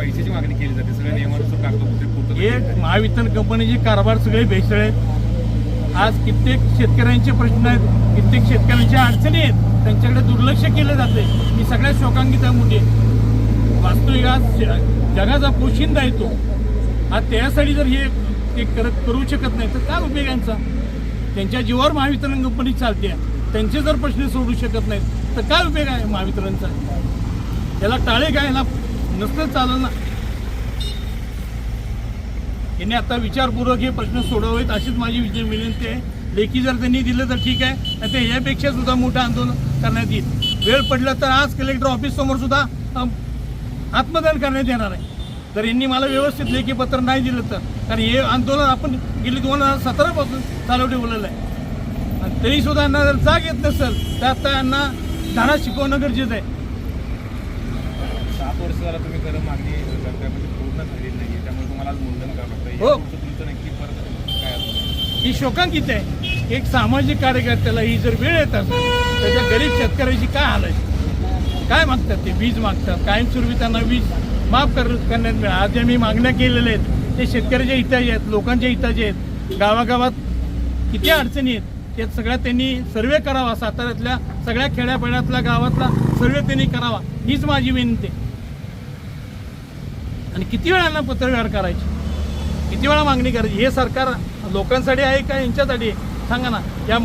पैशाची मागणी केली जाते सगळ्या नियमानुसार कागदपत्रे पूर्तता महावितरण कंपनीचे कारभार सगळे भेसळ आहेत. आज कित्येक शेतकऱ्यांचे प्रश्न आहेत कित्येक शेतकऱ्यांच्या अडचणी आहेत त्यांच्याकडे दुर्लक्ष केलं जाते ही सगळ्या शोकांकिता आहे मोठी वास्तविक आज जगाचा पोशिंदा येतो आज त्यासाठी जर हे ते करत करू शकत नाही तर काय उपयोग यांचा? त्यांच्या जीवावर महावितरण कंपनी चालते. त्यांचे जर प्रश्न सोडू शकत नाहीत तर काय उपयोग आहे महावितरणचा? याला टाळे काय याला नसतं चाललं ना. यांनी आता विचारपूर्वक हे प्रश्न सोडवावेत अशीच माझी विजय विनंती आहे. लेखी जर त्यांनी दिलं तर ठीक आहे नाही तर यापेक्षा सुद्धा मोठं आंदोलन करण्यात येईल. वेळ पडला तर आज कलेक्टर ऑफिस समोर सुद्धा आत्मदान करण्यात येणार आहे. तर यांनी मला व्यवस्थित लेखी पत्र नाही दिलं तर कारण हे आंदोलन आपण गेली दोन हजार सतरापासून चालू ठेवलेलं आहे. आणि तरी सुद्धा यांना जर जाग येत नसेल तर आता यांना धडा शिकवणं गरजेचं आहे. वर्ष झाला तुम्ही मागणी म्हणजे पूर्ण झालेली नाही त्यामुळे तुम्हाला आज मुंडन करावं लागतं हो. यापुढचं तुमचं नक्की परत काय ही शोकांकित आहे. एक सामाजिक कार्यकर्त्याला ही जर वेळ येत असेल तर त्या गरीब शेतकऱ्याची काय हाल आहे? काय मागतात ते? वीज मागतात कायमस्वरूपी त्यांना वीज माफ कर करण्यात मिळा. आज ज्या मी मागण्या केलेल्या आहेत ते शेतकऱ्याच्या हिताचे आहेत लोकांच्या हिताचे आहेत गावागावात किती अडचणी आहेत त्यात सगळ्या त्यांनी सर्वे करावा. साताऱ्यातल्या सगळ्या खेड्यापाड्यातल्या गावातला सर्वे त्यांनी करावा. हीच माझी विनंती आहे. आणि किती वेळांना पत्रव्यवहार करायचे? किती वेळा मागणी करायची? हे सरकार लोकांसाठी आहे का यांच्यासाठी? सांगा ना. या